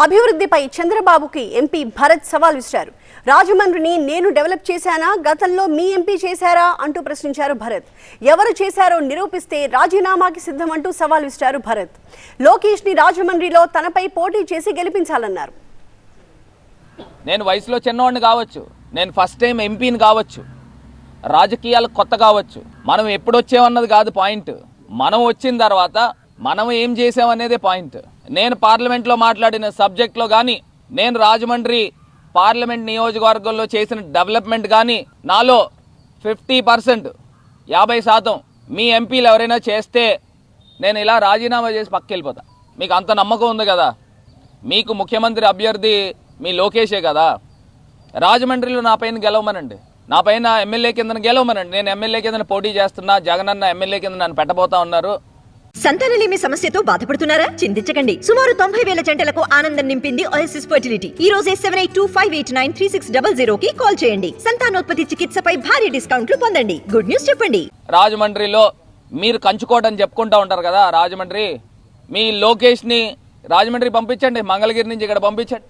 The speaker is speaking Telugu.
అభివృద్ధిపై చంద్రబాబుకి ఎంపీ భరత్ సవాల్ విసిరారు. రాజమండ్రిని నేను డెవలప్ చేశానా? గతంలో మీ ఎంపీ చేశారా? అంటూ ప్రశ్నించారు భరత్. ఎవరు చేశారో నిరూపిస్తే రాజీనామాకి సిద్ధమంటూ సవాల్ విసిరారు భరత్. లోకేష్ని రాజమండ్రిలో తనపై పోటీ చేసి గెలిపించాలన్నారు. నేను వయసులో చిన్నవాడిని కావచ్చు. నేను ఫస్ట్ టైం ఎంపీని కావచ్చు. రాజకీయాలు కొత్త కావచ్చు. మనం ఎప్పుడు కాదు పాయింట్. మనం వచ్చిన తర్వాత మనం ఏం చేసామనేదే పాయింట్. నేను పార్లమెంట్లో మాట్లాడిన సబ్జెక్ట్లో కానీ నేను రాజమండ్రి పార్లమెంట్ నియోజకవర్గంలో చేసిన డెవలప్మెంట్ కానీ నాలో ఫిఫ్టీ పర్సెంట్ యాభై శాతం మీ ఎంపీలు ఎవరైనా చేస్తే నేను ఇలా రాజీనామా చేసి పక్కెళ్ళిపోతా. మీకు అంత నమ్మకం ఉంది కదా? మీకు ముఖ్యమంత్రి అభ్యర్థి మీ లోకేషే కదా? రాజమండ్రిలో నా పైన గెలవమనండి. నా పైన ఎమ్మెల్యే కింద గెలవమనండి. నేను ఎమ్మెల్యే కింద పోటీ చేస్తున్నా జగనన్న ఎమ్మెల్యే కింద నన్ను పెట్టబోతా ఉన్నారు. సంతానలేమి సమస్యతో బాధపడుతున్నారా? చింతించకండి. సుమారు తొంభై వేల జంటలకు ఆనందం నింపింది ఓఎస్ఎస్ ఫర్టిలిటీ ఈ రోజే seven eight two five eight nine three six double zero కి కాల్ చేయండి. సంతానోత్పత్తి చికిత్సపై భారీ డిస్కౌంట్లు పొందండి. గుడ్ న్యూస్ చెప్పండి. రాజమండ్రిలో మీరు కంచుకోవడం చెప్పుకుంటా ఉంటారు కదా రాజమండ్రి. మీ లోకేష్ని రాజమండ్రి పంపించండి మంగళగిరి నుంచి ఇక్కడ పంపించండి.